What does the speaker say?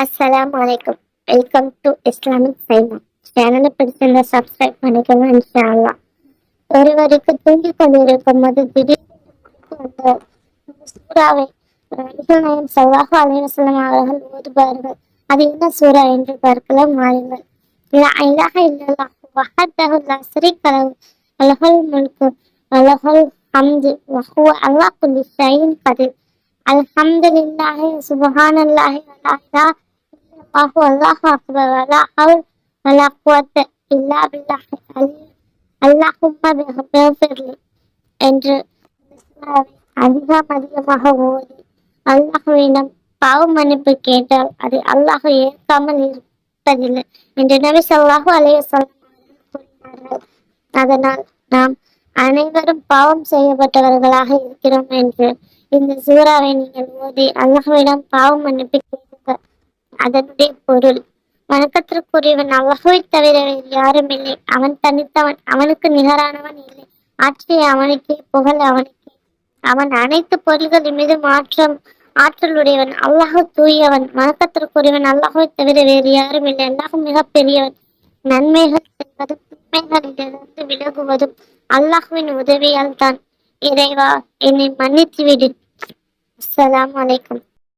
அஸ்லாம் வலைக்கம் welcome to Islamic SIMA சேனலை பிடிச்சிருந்தா சப்ஸ்கிரைப் பண்ணிக்கோங்க இன்ஷா அல்லாஹ் ஒருவருக்கு தூங்கிக் கொண்டிருக்கும் போது திடீர்னு சூறாவை நபிகள் நாயம் ஸல்லல்லாஹு அலைஹி அவர்கள் ஓதுவார்கள். அது என்ன சூறா என்று பார்க்கலாம் மாறுங்கள் லா இலாஹ இல்லல்லாஹ் வஹதஹு லா ஷரீக லஹு லஹுல் முல்கு வலஹுல் ஹம்து வஹுவ அல்லாஹ் குல்லி ஷைஇன் கதீர். அல்ஹம்துலில்லாஹி சுப்ஹானல்லாஹி வலா இலாஹ இல்லல்லாஹு அல்லாஹு أكبر ولا حول ولا قوة إلا بالله اللهم اغفر لي. என்று சூறாவை அதிகம் அதிகமாக ஓதி அல்லாஹுவிடம் பாவ மன்னிப்பு கேட்டால் அது அல்லாஹ் ஏற்காமல் இருப்பதில்லை என்று நபி சொல்லாஹு அலைய வஸல்லம் கூறினார்கள் அதனால் நாம் அனைவரும் பாவம் செய்யப்பட்டவர்களாக இருக்கிறோம் என்று. இந்த சூறாவை நீங்கள் ஓதி அல்லாஹ்விடம் பாவ மன்னிப்பு கேளுங்கள் அதனுடைய பொருள். வணக்கத்திற்குரியவன் அல்லாஹுவை தவிர வேறு யாரும் இல்லை அவன் தனித்தவன் அவனுக்கு நிகரானவன் இல்லை. ஆற்றிய அவனுக்கே புகழ் அவனுக்கே. அவன் அனைத்து பொருள்களின் மீது மாற்றம் ஆற்றலுடையவன். அல்லாஹ் தூயவன். வணக்கத்திற்குரியவன் அல்லாஹை தவிர வேறு யாரும் இல்லை அல்லாஹ் மிக பெரியவன். நன்மைகள் செய்வதும் தீமைகளிலிருந்து விலகுவதும் அல்லாஹுவின் உதவியால் தான். இறைவா என்னை மன்னித்து விடு அஸ்ஸலாமு வலைக்கம்